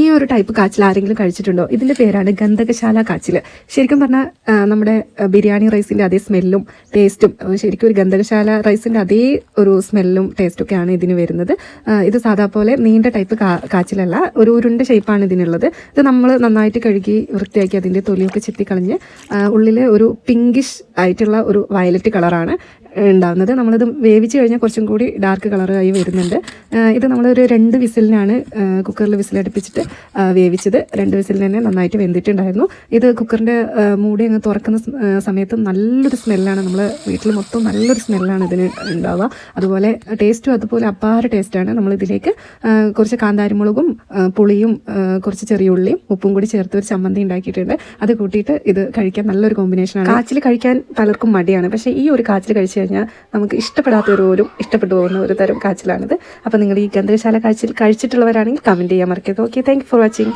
ഈ ഒരു ടൈപ്പ് കാച്ചിൽ ആരെങ്കിലും കഴിച്ചിട്ടുണ്ടോ? ഇതിന്റെ പേരാണ് ഗന്ധകശാല കാച്ചിൽ. ശരിക്കും പറഞ്ഞാൽ നമ്മുടെ ബിരിയാണി റൈസിന്റെ അതേ സ്മെല്ലും ടേസ്റ്റും ശരിക്കും ഒരു ഗന്ധകശാല റൈസിന്റെ അതേ ഒരു സ്മെല്ലും ടേസ്റ്റും ഒക്കെയാണ് ഇതിന് വരുന്നത്. ഇത് സാധാ പോലെ നീണ്ട ടൈപ്പ് കാച്ചിലല്ല ഒരു ഉരുണ്ട ഷേപ്പാണ് ഇതിനുള്ളത്. ഇത് നമ്മൾ നന്നായിട്ട് കഴുകി വൃത്തിയാക്കി അതിന്റെ തൊലിയൊക്കെ ചെത്തിക്കളഞ്ഞ് ഉള്ളിൽ ഒരു പിങ്കിഷ് ആയിട്ടുള്ള ഒരു വയലറ്റ് കളറാണ് ഉണ്ടാവുന്നത്. നമ്മളിത് വേവിച്ച് കഴിഞ്ഞാൽ കുറച്ചും കൂടി ഡാർക്ക് കളറായി വരുന്നുണ്ട്. ഇത് നമ്മളൊരു രണ്ട് വിസിലിനാണ് കുക്കറിൽ വിസിലടുപ്പിച്ചിട്ട് വേവിച്ചത്. രണ്ട് വിസിലിന് തന്നെ നന്നായിട്ട് വെന്തിട്ടുണ്ടായിരുന്നു. ഇത് കുക്കറിന്റെ മൂടി അങ്ങ് തുറക്കുന്ന സമയത്ത് നല്ലൊരു സ്മെല്ലാണ്. നമ്മൾ വീട്ടിൽ മൊത്തം നല്ലൊരു സ്മെല്ലാണ് ഇതിന് ഉണ്ടാവുക. അതുപോലെ ടേസ്റ്റും അതുപോലെ അപ്പാര ടേസ്റ്റാണ്. നമ്മളിതിലേക്ക് കുറച്ച് കാന്താരിമുളകും പുളിയും കുറച്ച് ചെറിയ ഉള്ളിയും ഉപ്പും കൂടി ചേർത്ത് ഒരു ചമ്മന്തി ഉണ്ടാക്കിയിട്ടുണ്ട്. അത് കൂട്ടിയിട്ട് ഇത് കഴിക്കാൻ നല്ലൊരു കോമ്പിനേഷനാണ് കാച്ചിൽ കഴിക്കാൻ പലർക്കും മടിയാണ്. പക്ഷേ ഈ ഒരു കാച്ചിൽ കഴിച്ചു കഴിഞ്ഞാൽ നമുക്ക് ഇഷ്ടപ്പെടാത്തവർ പോലും ഇഷ്ടപ്പെട്ടു പോകുന്ന ഒരു തരം കാച്ചിലാണിത്. അപ്പോൾ നിങ്ങൾ ഈ ഗന്ധകശാല കാഴ്ച കഴിച്ചിട്ടുള്ളവരാണെങ്കിൽ കമന്റ് ചെയ്യാൻ മറക്കരുത്. Okay thank for watching